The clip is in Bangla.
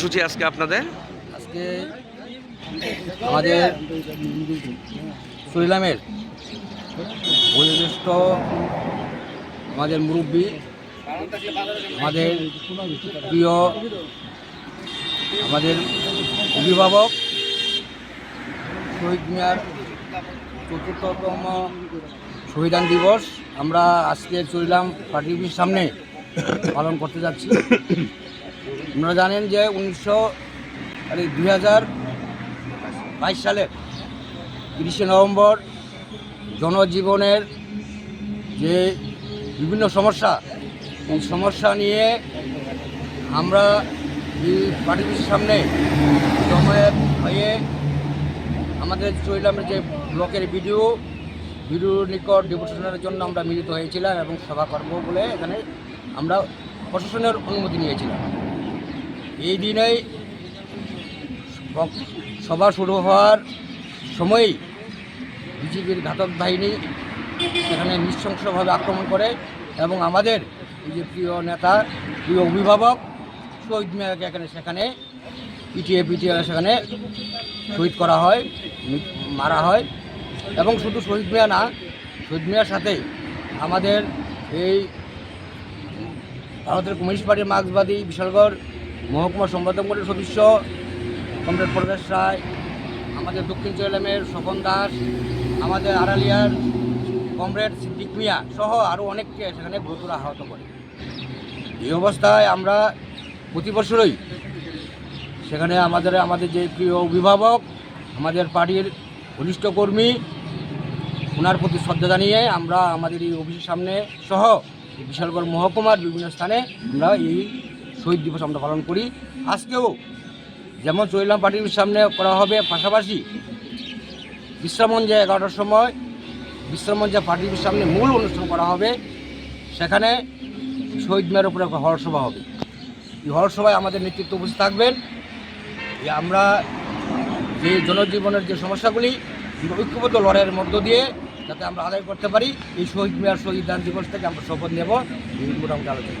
সূচি আজকে আপনাদের? আজকে আমাদের সুরিলামের বয়োজ্যেষ্ঠ আমাদের মুরব্বী, আমাদের প্রিয়, আমাদের অভিভাবক, শহীদ মিয়ার চতুর্থতম শহীদান দিবস। আমরা আজকে চলিলাম পার্টি সামনে পালন করতে যাচ্ছি। আপনারা জানেন যে উনিশশো দুই হাজার বাইশ সালের তিরিশে নভেম্বর জনজীবনের যে বিভিন্ন সমস্যা এই সমস্যা নিয়ে আমরা এই পার্টি অফিসের সামনে জমায়েত হয়ে আমাদের চৈলামের যে ব্লকের ভিডিও ভিডিওর নিকট ডেপুটেশনের জন্য আমরা মিলিত হয়েছিলাম এবং সভা করব বলে এখানে আমরা প্রশাসনের অনুমতি নিয়েছিলাম। এই দিনেই সভা শুরু হওয়ার সময়ই বিজেপির ঘাতক বাহিনী সেখানে নৃশংসভাবে আক্রমণ করে এবং আমাদের যে প্রিয় নেতা, প্রিয় অভিভাবক শহীদ মিয়াকে এখানে সেখানে পিটিয়ে পিটিয়ে সেখানে শহীদ করা হয়, মারা হয় এবং শুধু শহীদ মিয়া না, শহীদ মিয়ার সাথে আমাদের এই ভারতের কমিউনিস্ট পার্টির মার্ক্সবাদী, বিশালগড় মহকুমা সম্পাদক বোর্ডের সদস্য, কমরেড প্রকাশ রায়, আমাদের দক্ষিণ চৈলামের স্বপন দাস, আমাদের আড়ালিয়ার কমরেড সিদ্দিক মিয়া সহ আরও অনেককে সেখানে গুরুতর আহত করে। এই অবস্থায় আমরা প্রতি বছরই সেখানে আমাদের আমাদের যে প্রিয় অভিভাবক, আমাদের পার্টির ঘনিষ্ঠ কর্মী ওনার প্রতি শ্রদ্ধা জানিয়ে আমরা আমাদের এই অফিসের সামনে সহ বিশালগড় মহকুমার বিভিন্ন স্থানে আমরা এই শহীদ দিবস আমরা পালন করি। আজকেও যেমন চৈলাম পার্টির সামনে করা হবে, পাশাপাশি বিশ্রামঞ্জে এগারোটার সময় বিশ্রামঞ্জে পার্টির সামনে মূল অনুষ্ঠান করা হবে। সেখানে শহীদ মেয়ের উপরে একটা হর সভা হবে। এই হরসভায় আমাদের নেতৃত্ব উপস্থিত থাকবেন। যে আমরা যে জনজীবনের যে সমস্যাগুলি ঐক্যবদ্ধ লড়াইয়ের মধ্য দিয়ে যাতে আমরা আদায় করতে পারি, এই শহীদ মেয়ার শহীদ দান দিবস থেকে আমরা শপথ নেব। এই মোটামুটি আলোচনা